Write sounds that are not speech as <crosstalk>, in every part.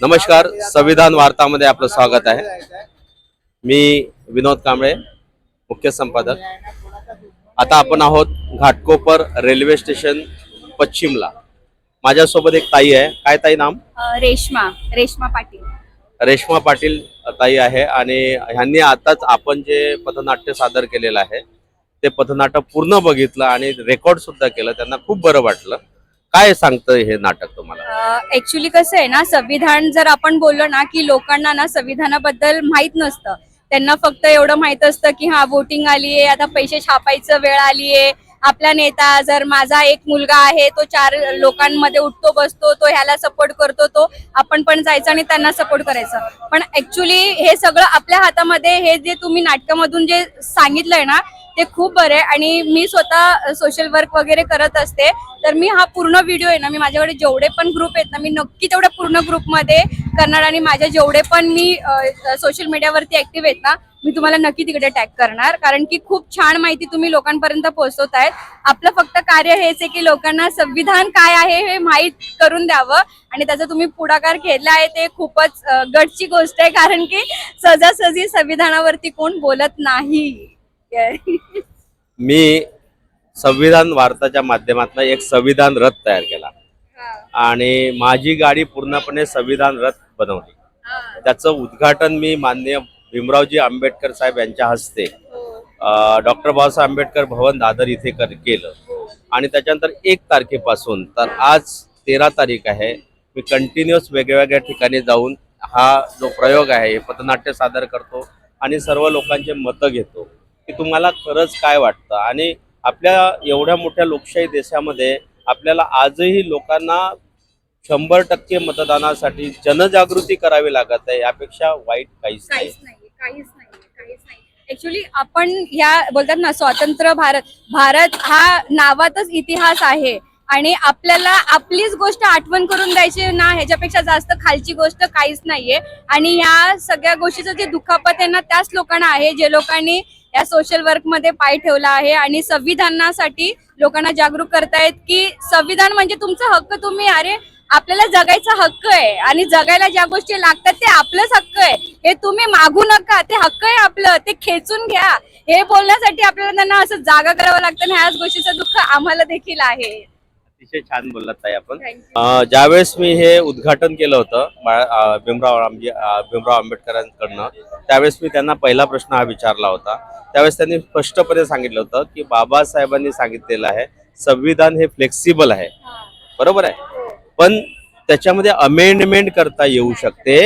नमस्कार संविधान वार्तामध्ये आपलं स्वागत आहे. मी विनोद कांबळे मुख्य संपादक. आता आपण आहोत घाटकोपर रेल्वे स्टेशन पश्चिमला. माझ्यासोबत एक ताई आहे. काय ताई नाम? रेश्मा रेश्मा पाटील. रेश्मा पाटील ताई आहे आणि ह्यांनी आताच आपण जे पथनाट्य सादर केलेलं आहे ते पथनाट्य पूर्ण बघितलं आणि रेकॉर्ड सुद्धा केलं. त्यांना खूप बरं वाटलं. काय सांगतं हे नाटक तुम्हाला? ऍक्च्युली कसं आहे ना संविधान जर आपण बोललो ना की लोकांना ना संविधानाबद्दल माहीत नसतं. त्यांना फक्त एवढं माहीत असतं की हा वोटिंग आली आहे आता पैसे छापायचं वेळ आली आहे आपला नेता जर माझा एक मुलगा आहे तो चार लोकांमध्ये उठतो बसतो तो ह्याला सपोर्ट करतो तो आपण पण जायचं आणि त्यांना सपोर्ट करायचं. पण ऍक्च्युली हे सगळं आपल्या हातामध्ये हे जे तुम्ही नाटकामधून जे सांगितलंय ना ते खूप बरे आणि मी स्वतः सोशल वर्क वगैरे करत असते. तर मी हा पूर्ण व्हिडिओ आहे ना मी माझ्याकडे जेवढे पण ग्रुप आहेत ना मी नक्की तेवढ्या पूर्ण ग्रुपमध्ये करणार आणि माझ्या जेवढे पण मी सोशल मीडियावरती ऍक्टिव्ह आहेत ना मी तुम्हाला नक्की तिकडे टॅग करणार. कारण की खूप छान माहिती तुम्ही लोकांपर्यंत पोहोचवत आहेत आपलं फक्त कार्य हेच आहे की लोकांना संविधान काय आहे हे माहीत करून द्यावं. आणि त्याचा तुम्ही पुढाकार घेतला आहे ते खूपच गटची गोष्ट आहे. कारण की सहजासहजी संविधानावरती कोण बोलत नाही. मी संविधान वार्ताच्या माध्यमातून एक संविधान रथ तयार केला. आणि माझी गाडी पूर्णपणे संविधान रथ बनवली. त्याचं उद्घाटन मी माननीय भीमरावजी आंबेडकर साहेब यांच्या हस्ते डॉक्टर बाबासाहेब आंबेडकर भवन दादर इथे कर केलं. आणि त्याच्यानंतर एक तारखेपासून तर आज तेरा तारीख आहे मी कंटिन्युअस वेगवेगळ्या ठिकाणी जाऊन हा जो प्रयोग आहे हे पथनाट्य सादर करतो आणि सर्व लोकांचे मतं घेतो. की तुम्हाला खरंच काय वाटतं? आणि आपल्या एवढ्या मोठ्या लोकशाही देशामध्ये आपल्याला आजही लोकांना शंभर टक्के मतदानासाठी जनजागृती करावी लागत आहे यापेक्षा वाईट काहीच नाही. काहीच नाही काहीच नाही काहीच नाही ऍक्च्युली आपण ह्या बोलतात ना स्वतंत्र भारत भारत हा नावातच इतिहास आहे. आणि आपल्याला आपलीच गोष्ट आठवण करून द्यायची ना ह्याच्यापेक्षा जास्त खालची गोष्ट काहीच नाहीये. आणि ह्या सगळ्या गोष्टीचं जे दुखापत आहे ना त्याच लोकांना आहे. जे लोकांनी या सोशल वर्कमध्ये पाय ठेवला आहे आणि संविधानासाठी लोकांना जागरूक करतायत की संविधान म्हणजे तुमचा हक्क तुम्ही अरे आपल्याला जगायचा हक्क आहे आणि जगायला ज्या गोष्टी लागतात ते आपलंच हक्क आहे. हे तुम्ही मागू नका ते हक्क आहे आपलं ते खेचून घ्या. हे बोलण्यासाठी आपल्याला त्यांना असं जागा करावं लागतं ह्याच गोष्टीचं दुःख आम्हाला देखील आहे. अतिशय छान बोललात ताई आपण. ज्यावेळेस मी हे उद्घाटन केलं होतं भीमराव भीमराव आंबेडकरांकडनं त्यावेळेस मी त्यांना पहिला प्रश्न हा विचारला होता. त्यावेळेस त्यांनी स्पष्टपणे सांगितलं होतं की बाबासाहेबांनी सांगितलेलं आहे संविधान हे फ्लेक्सिबल आहे. बरोबर आहे? पण त्याच्यामध्ये अमेंडमेंट करता येऊ शकते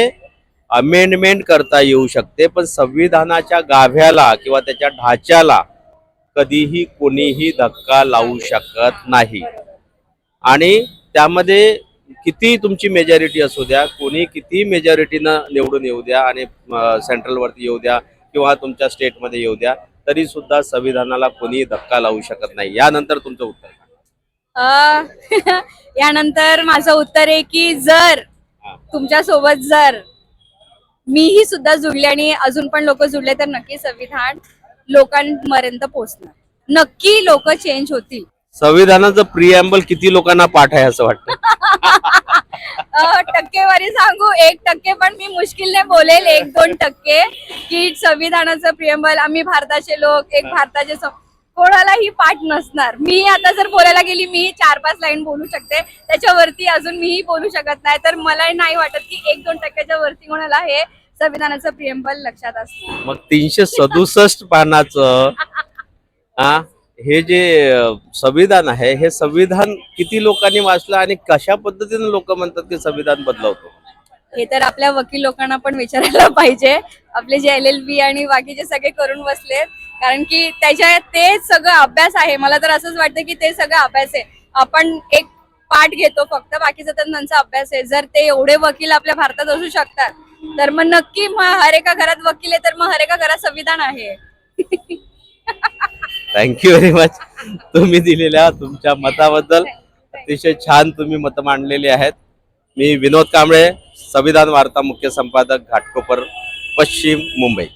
अमेंडमेंट करता येऊ शकते पण संविधानाच्या गाभ्याला किंवा त्याच्या ढाच्याला कधीही कोणीही धक्का लावू शकत नाही. आणि त्यामध्ये किती तुमची मेजॉरिटी असू द्या कोणी किती मेजॉरिटीनं निवडून येऊ द्या आणि सेंट्रलवरती येऊ द्या किंवा तुमच्या स्टेटमध्ये येऊ द्या तरी सुद्धा संविधानाला कोणी धक्का लावू शकत नाही. यानंतर तुमचं उत्तर <laughs> यानंतर माझं उत्तर आहे की जर. तुमच्यासोबत जर मीही सुद्धा जुळले आणि अजून पण लोक जुळले तर नक्की संविधान लोकांपर्यंत पोहोचणार. नक्की लोक चेंज होतील. संविधानाचं प्रिॲम्बल किती लोकांना पाठ आहे असं वाटतं? अं, टक्केवारी सांगू एक टक्के पण मी मुश्किलने बोलेल एक दोन टक्के की संविधानाचं प्रियंबल आम्ही भारताचे लोक एक भारताचे सं- कोणालाही पाठ नसणार. मी आता जर बोलायला गेली मी चार पाच लाईन बोलू शकते. त्याच्यावरती अजून मीही बोलू शकत नाही. तर मला नाही वाटत की एक दोन टक्क्याच्या वरती कोणाला हे संविधानाचं प्रियंबल लक्षात असणार. मग तीनशे सदुसष्ट पानाचं हा? हे जे संविधान आहे हे संविधान किती लोकांनी वाचलं आणि कशा पद्धतीने लोक म्हणतात की संविधान बदलवतो? हे तर आपल्या वकील लोकांना पण विचारायला पाहिजे. आपले जे एल एल बी आणि बाकीचे सगळे करून बसलेत कारण की त्याच्या ते सगळं अभ्यास आहे. मला तर असंच वाटतं की ते सगळं अभ्यास आहे. आपण एक पाठ घेतो फक्त बाकीचा तर त्यांचा अभ्यास आहे. जर ते एवढे वकील आपल्या भारतात असू शकतात तर मग नक्की मग हर एका घरात वकील आहे तर मग हर एका घरात संविधान आहे. <laughs> थँक्यू व्हेरी मच तुम्ही दिलेल्या तुमच्या मताबद्दल अतिशय छान तुम्ही मतं मांडलेली आहेत. मी विनोद कांबळे संविधान वार्ता मुख्य संपादक घाटकोपर पश्चिम मुंबई.